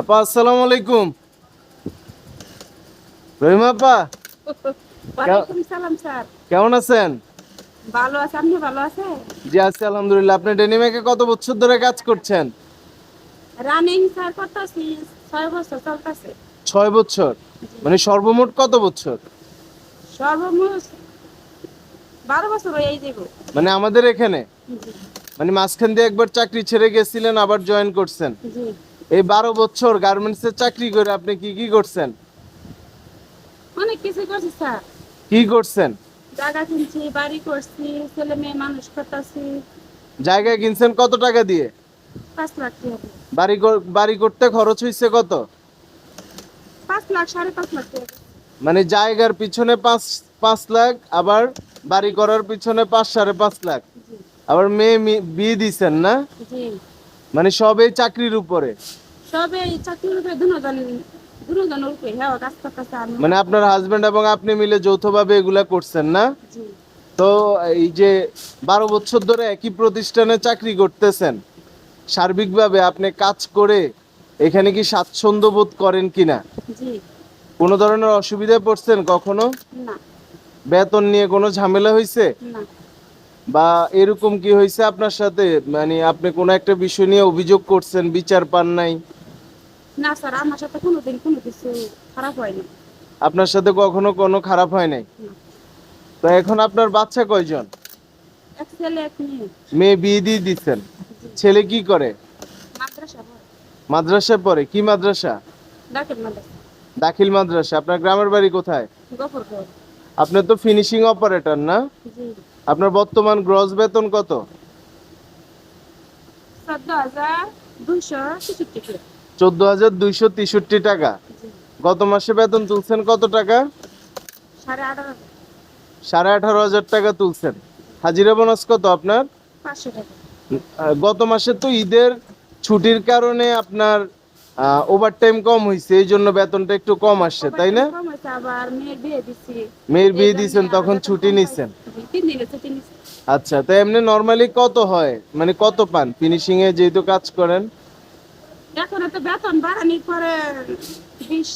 আপা আসসালামু আলাইকুম। রহিমা আপা কেমন আছেন? ভালো আছে আপনি ভালো আছে জি আছি আলহামদুলিল্লাহ। আপনি ডেনিমেকে কত বছর ধরে কাজ করছেন? রানিং স্যার করতেছি ছয় বছর চলতেছে। ছয় বছর? মানে সর্বমোট কত বছর? সর্বমোট বারো বছর হয়ে যাব মানে আমাদের এখানে? মানে মাঝখান দিয়ে একবার চাকরি ছেড়ে গেছিলেন আবার জয়েন করছেন? জি। এই বারো বছর গার্মেন্টসে চাকরি করে আপনি কি কি করছেন? অনেক কিছু করছি স্যার। কি করছেন? জায়গা কিনছি বাড়ি করছি ছেলে মেয়ে মানুষ করতেছি। জায়গা কিনছেন কত টাকা দিয়ে? পাঁচ লাখ টাকা বাড়ি বাড়ি করতে খরচ হয়েছে কত? পাঁচ লাখ সাড়ে পাঁচ লাখ টাকা। মানে জায়গার পিছনে পাঁচ পাঁচ লাখ আবার বাড়ি করার পিছনে পাঁচ সাড়ে পাঁচ লাখ। আবার মেয়ে বিয়ে দিছেন না? মানে সব চাকরির উপরে। এই দুজন হ্যাঁ কাজ করতেছে আমি মানে আপনার হাজবেন্ড এবং আপনি মিলে যৌথভাবে এগুলা করছেন না? তো এই যে বারো বছর ধরে একই প্রতিষ্ঠানে চাকরি করতেছেন সার্বিকভাবে আপনি কাজ করে এখানে কি স্বাচ্ছন্দ্য বোধ করেন কিনা? কোনো ধরনের অসুবিধায় পড়ছেন কখনো? বেতন নিয়ে কোনো ঝামেলা হয়েছে বা এরকম কি হয়েছে আপনার সাথে? মানে আপনি কোনো একটা বিষয় নিয়ে অভিযোগ করছেন বিচার পান নাই? না স্যার আমার সাথে কোনোদিন কোনো কিছু খারাপ হয়নি। আপনার সাথে কখনো কোনো খারাপ হয় নাই। তো এখন আপনার বাচ্চা কয়জন? এক ছেলে এক মেয়ে। মেয়ে বিয়ে দিয়ে দিচ্ছেন। ছেলে কি করে? মাদ্রাসা পড়ে। মাদ্রাসায় পড়ে? কি মাদ্রাসা? দাখিল মাদ্রাসা। আপনার গ্রামের বাড়ি কোথায়? আপনি তো ফিনিশিং অপারেটর না? জি। আপনার বর্তমান গ্রস বেতন কত? চোদ্দ হাজার দুইশো ছেষট্টি টাকা চোদ্দ হাজার দুইশো তেষট্টি টাকা। গত মাসে বেতন তুলছেন কত টাকা? সাড়ে আঠারো হাজার টাকা তুলছেন। হাজিরা বোনাস কত আপনার? গত মাসে তো ঈদের ছুটির কারণে আপনার ওভার টাইম কম হয়েছে এই জন্য বেতনটা একটু কম আসছে, তাই না? মেয়ের বিয়ে দিয়েছেন, তখন ছুটি নিচ্ছি আচ্ছা তো এমনি নর্মালি কত হয়? মানে কত পান? ফিনিশিং এ যেহেতু কাজ করেন এখন তো বেতন বাড়ানির পরে বিশ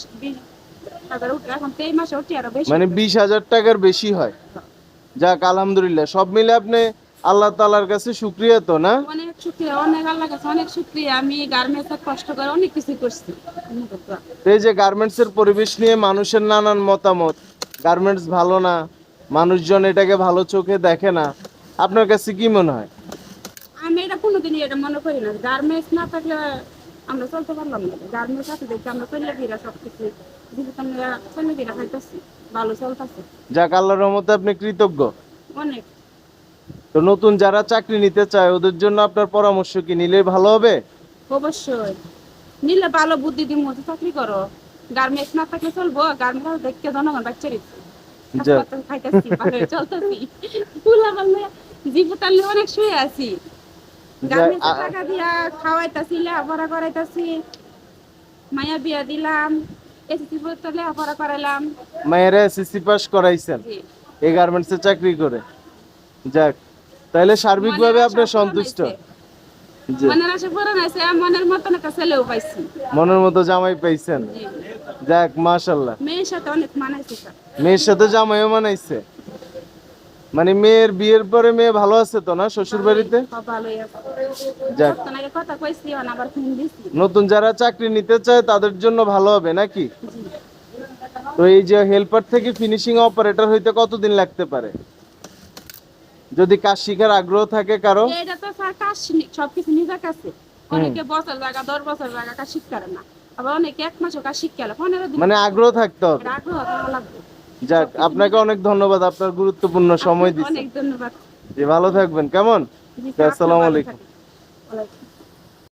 মানে বিশ হাজার টাকার বেশি হয় যাক আলহামদুলিল্লাহ সব মিলে আপনি আল্লাহ তালার কাছে শুক্রিয়া তো না? অনেক শুক্রিয়া অনেক আল্লাহ কাছে অনেক শুক্রিয়া। আমি গার্মেন্টসে কষ্ট করে অনেক কিছু করছি। এই যে গার্মেন্টস এর পরিবেশ নিয়ে মানুষের নানান মতামত। গার্মেন্টস ভালো না মানুষজন এটাকে ভালো চোখে দেখে না। আপনার কাছে কি মনে হয়? আমি এটা কোনোদিনই এটা মনে করি না। গার্মেন্টস না থাকলে আমরা চলতে পারলাম না। গার্মেন্টস আছে দেখি আমরা চলে ফিরা সব কিছু জীবিত আমরা চলে ফিরা খাইতেছি ভালো চলতেছে। যাক আল্লাহর রহমতে আপনি কৃতজ্ঞ। অনেক। তো নতুন যারা চাকরি নিতে চায় ওদের জন্য আপনার পরামর্শ কি নিলে ভালো হবে? অবশ্যই। নিলে ভালো বুদ্ধি দিয়ে মতো চাকরি করো। গার্মেন্টস না থাকলে চলবো গার্মেন্টস দেখতে জনগণ বাচ্চা খাইতেছি ভালো চলতেছি। ফুলা বললে জীবতালে অনেক শুয়ে আছি। গার্মেন্টসে আ- টাকা দিয়া খাওয়াইতাছি লেখাপড়া করাইতাছি। মায়া বিয়া দিলাম এসএসসি পরীক্ষা লেখাপড়া করাইলাম। মায়েরা এসএসসি পাস করাইছেন। এই গার্মেন্টসে চাকরি করে। যাক তাহলে সার্বিকভাবে মনের আপনি সন্তুষ্ট। মনের আশা পূরণ হয়েছে মনের মতন একটা ছেলেও পাইছি। মনের মতো জামাই পাইছেন। যাক মাশাল্লাহ। মেয়ের সাথে অনেক মানাইছে মেয়ের সাথে জামাইও মানাইছে। মানে মেয়ের বিয়ের পরে মেয়ে ভালো আছে তো না শ্বশুর বাড়িতে দিছি। নতুন যারা চাকরি নিতে চায় তাদের জন্য ভালো হবে নাকি? তো এই যে হেল্পার থেকে ফিনিশিং অপারেটর হইতে কতদিন লাগতে পারে? যদি কাজ শিখার আগ্রহ থাকে কারও? এটা তো স্যার কাজ সবকিছু নিজের কাছে। অনেকে বছর জায়গা দশ বছর জায়গা কাজ শিখতে না। আবার অনেকে এক মাসও কাজ শিখতে পারে পনেরো দিন মানে আগ্রহ থাকতে হবে। আগ্রহ লাগবে। যাক আপনাকে অনেক ধন্যবাদ আপনার গুরুত্বপূর্ণ সময় দিচ্ছেন। অনেক ধন্যবাদ ভালো থাকবেন কেমন? আসসালাম আলাইকুম।